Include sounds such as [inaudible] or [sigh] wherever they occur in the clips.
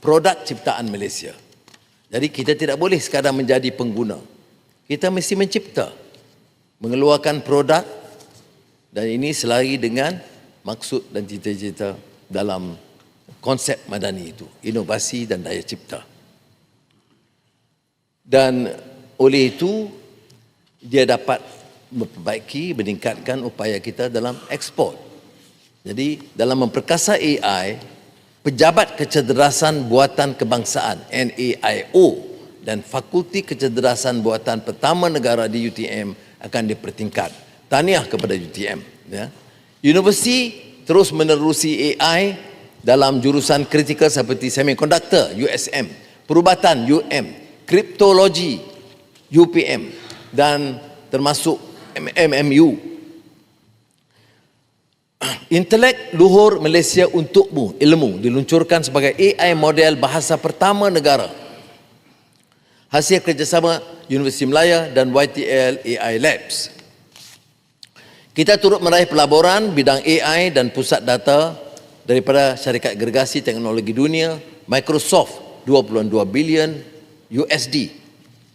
produk ciptaan Malaysia. Jadi kita tidak boleh sekadar menjadi pengguna. Kita mesti mencipta, mengeluarkan produk dan ini selari dengan maksud dan cita-cita dalam konsep madani itu, inovasi dan daya cipta. Dan oleh itu dia dapat memperbaiki, meningkatkan upaya kita dalam ekspor. Jadi dalam memperkasa AI, Pejabat Kecerdasan Buatan Kebangsaan NAIO dan Fakulti Kecerdasan Buatan Pertama Negara di UTM akan dipertingkat. Tahniah kepada UTM. Ya. Universiti terus menerusi AI dalam jurusan kritikal seperti semiconductor USM, perubatan UM, kriptologi UPM dan termasuk MMU [clears throat] Intelek luhur Malaysia untukmu ilmu diluncurkan sebagai AI model bahasa pertama negara. Hasil kerjasama Universiti Melaya dan YTL AI Labs. Kita turut meraih pelaburan bidang AI dan pusat data daripada syarikat gergasi teknologi dunia Microsoft 2.2 bilion USD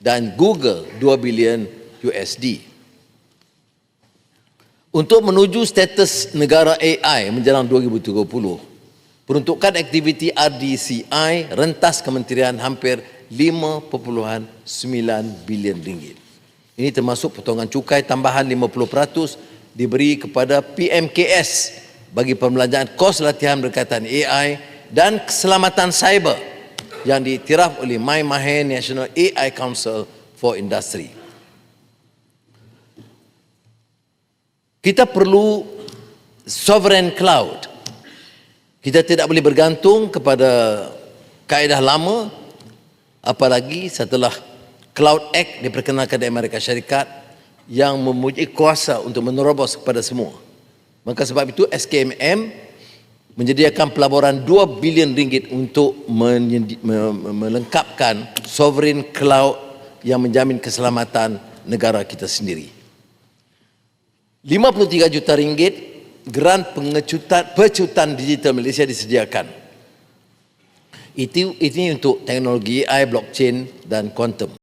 dan Google 2 bilion USD. Untuk menuju status negara AI menjelang 2030, peruntukan aktiviti RDCI rentas kementerian hampir 5.9 bilion ringgit. Ini termasuk potongan cukai tambahan 50% diberi kepada PMKS bagi pembelanjaan kos latihan berkaitan AI dan keselamatan cyber yang diiktiraf oleh My Mahe National AI Council for Industry. Kita perlu sovereign cloud. Kita tidak boleh bergantung kepada kaedah lama apalagi setelah Cloud Act diperkenalkan di Amerika Syarikat yang mempunyai kuasa untuk menerobos kepada semua. Maka sebab itu SKMM menyediakan pelaburan 2 bilion ringgit untuk melengkapkan sovereign cloud yang menjamin keselamatan negara kita sendiri. 53 juta ringgit geran pengecutan pecutan digital Malaysia disediakan. Itu ini untuk teknologi AI, blockchain dan quantum.